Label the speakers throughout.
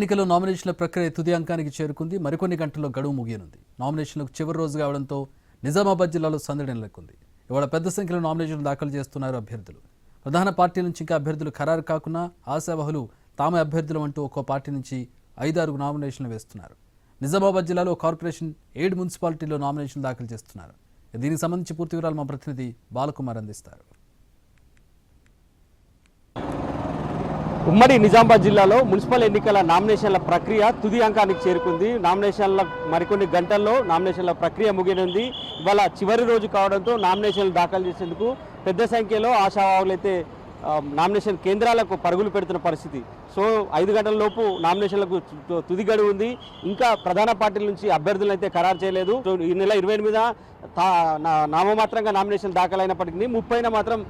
Speaker 1: ఎన్నికల్లో నామినేషన్ల ప్రక్రియ తుది అంకానికి చేరుకుంది. మరికొన్ని గంటల్లో గడువు ముగియనుంది. నామినేషన్లకు చివరి రోజు కావడంతో నిజామాబాద్ జిల్లాలో సందడి నెలకొంది. ఇవాళ పెద్ద సంఖ్యలో నామినేషన్లు దాఖలు చేస్తున్నారు అభ్యర్థులు. ప్రధాన పార్టీ నుంచి ఇంకా అభ్యర్థులు ఖరారు కాకున్నా ఆశావహులు తామే అభ్యర్థులు అంటూ ఒక్కో పార్టీ నుంచి ఐదారు నామినేషన్లు వేస్తున్నారు. నిజామాబాద్ జిల్లాలో కార్పొరేషన్ ఏడు మున్సిపాలిటీలో నామినేషన్లు దాఖలు చేస్తున్నారు. దీనికి సంబంధించి పూర్తి వివరాలు మా ప్రతినిధి బాలకుమార్ అందిస్తారు.
Speaker 2: ఉమ్మడి నిజామాబాద్ జిల్లాలో మున్సిపల్ ఎన్నికల నామినేషన్ల ప్రక్రియ తుది అంకానికి చేరుకుంది. నామినేషన్ల మరికొన్ని గంటల్లో నామినేషన్ల ప్రక్రియ ముగియనుంది ఇవాళ చివరి రోజు కావడంతో నామినేషన్లు దాఖలు చేసేందుకు పెద్ద సంఖ్యలో ఆశావాహులు అయితే నామినేషన్ కేంద్రాలకు పరుగులు పెడుతున్న పరిస్థితి. సో ఐదు గంటల లోపు నామినేషన్లకు తుది గడువు ఉంది. ఇంకా ప్రధాన పార్టీల నుంచి అభ్యర్థులను అయితే ఖరారు చేయలేదు. సో ఈ నెల ఇరవై ఎనిమిదిన నామమాత్రంగా నామినేషన్ దాఖలైనప్పటికీ ముప్పైన మాత్రం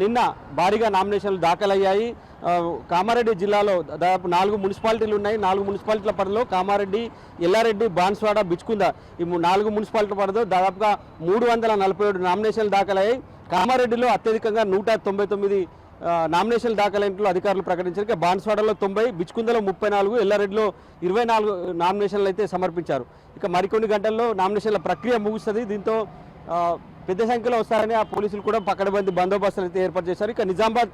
Speaker 2: నిన్న భారీగా నామినేషన్లు దాఖలయ్యాయి. కామారెడ్డి జిల్లాలో దాదాపు నాలుగు మున్సిపాలిటీలు ఉన్నాయి. నాలుగు మున్సిపాలిటీల పరిధిలో కామారెడ్డి ఎల్లారెడ్డి బాన్స్వాడ బిచ్చుకుంద ఈ నాలుగు మున్సిపాలిటీ పరిధిలో దాదాపుగా మూడు వందల నలభై ఏడు నామినేషన్లు దాఖలయ్యాయి. కామారెడ్డిలో అత్యధికంగా నూట తొంభై తొమ్మిది నామినేషన్లు దాఖలైనట్లు అధికారులు ప్రకటించారు. ఇక బాన్స్వాడలో తొంభై బిచ్కుందలో ముప్పై నాలుగు ఎల్లారెడ్డిలో ఇరవై నాలుగు నామినేషన్లు అయితే సమర్పించారు. ఇక మరికొన్ని గంటల్లో నామినేషన్ల ప్రక్రియ ముగుస్తుంది. దీంతో పెద్ద సంఖ్యలో వస్తారని ఆ పోలీసులు కూడా పక్కడబంది బందోబస్తులు అయితే ఏర్పాటు చేశారు. ఇక నిజామాబాద్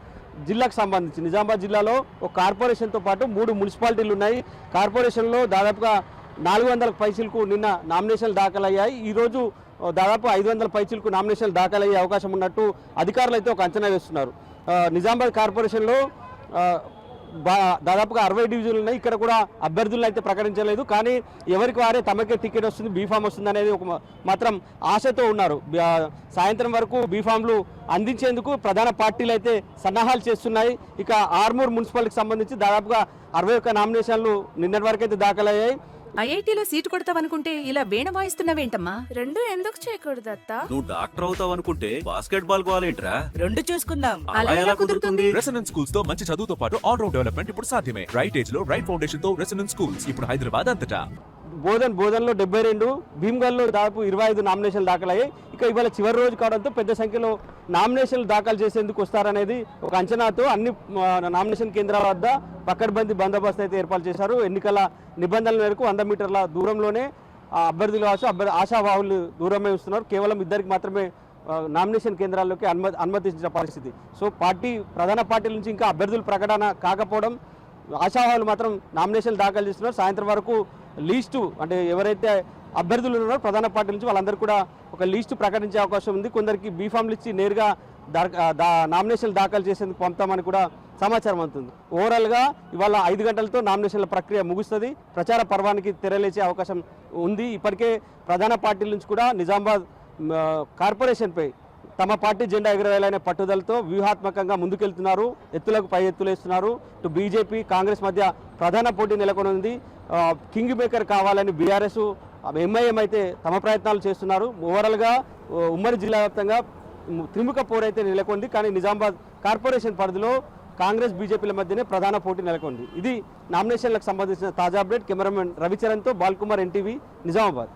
Speaker 2: జిల్లాకు సంబంధించి నిజామాబాద్ జిల్లాలో ఒక కార్పొరేషన్తో పాటు మూడు మున్సిపాలిటీలు ఉన్నాయి. కార్పొరేషన్లో దాదాపుగా నాలుగు వందల పైసలకు నిన్న నామినేషన్లు దాఖలయ్యాయి. ఈరోజు దాదాపు ఐదు వందల పైసలకు నామినేషన్లు దాఖలయ్యే అవకాశం ఉన్నట్టు అధికారులు అయితే ఒక అంచనా వేస్తున్నారు. నిజామాబాద్ కార్పొరేషన్లో దాదాపుగా అరవై డివిజన్లు ఉన్నాయి. ఇక్కడ కూడా అభ్యర్థులను అయితే ప్రకటించలేదు. కానీ ఎవరికి వారే తమకే టికెట్ వస్తుంది బీఫామ్ వస్తుంది అనేది ఒక మాత్రం ఆశతో ఉన్నారు. సాయంత్రం వరకు బీఫామ్లు అందించేందుకు ప్రధాన పార్టీలు అయితే సన్నాహాలు చేస్తున్నాయి. ఇక ఆర్మూర్ మున్సిపాలిటీకి సంబంధించి దాదాపుగా అరవై ఒక్క నామినేషన్లు నిన్నటి వరకు అయితే దాఖలయ్యాయి.
Speaker 3: ఐఐటీలో సీటు కొడతావనుకుంటే ఇలా వీణ వాయిస్తున్నావేంటమ్మా?
Speaker 4: రెండు ఎందుకు చేయకూడదు అత్త
Speaker 5: నువ్వు డాక్టర్ అవుతావు అనుకుంటే బాస్కెట్ బాల్ కావాలేంట్రా
Speaker 3: రెండు చూసుకుందాం.
Speaker 5: అలా ఎలా కుదురుతుంది.
Speaker 6: రెసిడెన్స్ స్కూల్స్తో మంచి చదువుతో పాటు ఆల్ రౌండ్ డెవలప్మెంట్ ఇప్పుడు సాధ్యమే. రైట్ ఏజ్లో రైట్ ఫౌండేషన్తో రెసిడెన్స్ స్కూల్స్. ఇప్పుడు హైదరాబాద్ అంతటా.
Speaker 2: బోధన్ బోధన్లో డెబ్బై రెండు భీమ్గల్లో దాదాపు ఇరవై ఐదు నామినేషన్లు దాఖలయ్యాయి. ఇక ఇవాళ చివరి రోజు కావడంతో పెద్ద సంఖ్యలో నామినేషన్లు దాఖలు చేసేందుకు వస్తారనేది ఒక అంచనాతో అన్ని నామినేషన్ కేంద్రాల వద్ద పక్కడబందీ బందోబస్తు అయితే ఏర్పాటు చేశారు. ఎన్నికల నిబంధనల మేరకు వంద మీటర్ల దూరంలోనే అభ్యర్థులు కావచ్చు అభ్యర్థి ఆశావాహులు దూరమే వస్తున్నారు. కేవలం ఇద్దరికి మాత్రమే నామినేషన్ కేంద్రాల్లోకి అనుమతి అనుమతించిన పరిస్థితి. సో పార్టీ ప్రధాన పార్టీల నుంచి ఇంకా అభ్యర్థుల ప్రకటన కాకపోవడం ఆశావాహులు మాత్రం నామినేషన్లు దాఖలు చేస్తున్నారు. సాయంత్రం వరకు లీస్టు అంటే ఎవరైతే అభ్యర్థులు ఉన్నారో ప్రధాన పార్టీ నుంచి వాళ్ళందరూ కూడా ఒక లీస్టు ప్రకటించే అవకాశం ఉంది. కొందరికి బీఫామ్లు ఇచ్చి నేరుగా దా నామినేషన్లు దాఖలు చేసేందుకు పంపుతామని కూడా సమాచారం అందుతుంది. ఓవరాల్గా ఇవాళ ఐదు గంటలతో నామినేషన్ల ప్రక్రియ ముగుస్తుంది. ప్రచార పర్వానికి తెరలేచే అవకాశం ఉంది. ఇప్పటికే ప్రధాన పార్టీల నుంచి కూడా నిజామాబాద్ కార్పొరేషన్పై తమ పార్టీ జెండా ఎగురవేయాలనే పట్టుదలతో వ్యూహాత్మకంగా ముందుకెళ్తున్నారు. ఎత్తులకు పై ఎత్తులేస్తున్నారు ఇటు బీజేపీ కాంగ్రెస్ మధ్య ప్రధాన పోటీ నెలకొని ఉంది కింగ్ మేకర్ కావాలని బీఆర్ఎస్ ఎంఐఎం అయితే తమ ప్రయత్నాలు చేస్తున్నారు. ఓవరాల్గా ఉమ్మడి జిల్లా వ్యాప్తంగా త్రిముఖ త్రిముఖ పోరైతే నెలకొంది. కానీ నిజామాబాద్ కార్పొరేషన్ పరిధిలో కాంగ్రెస్ బీజేపీల మధ్యనే ప్రధాన పోటీ నెలకొంది. ఇది నామినేషన్లకు సంబంధించిన తాజా అప్డేట్. కెమెరామెన్ రవిచరణ్తో బాల్కుమార్ ఎన్టీవీ నిజామాబాద్.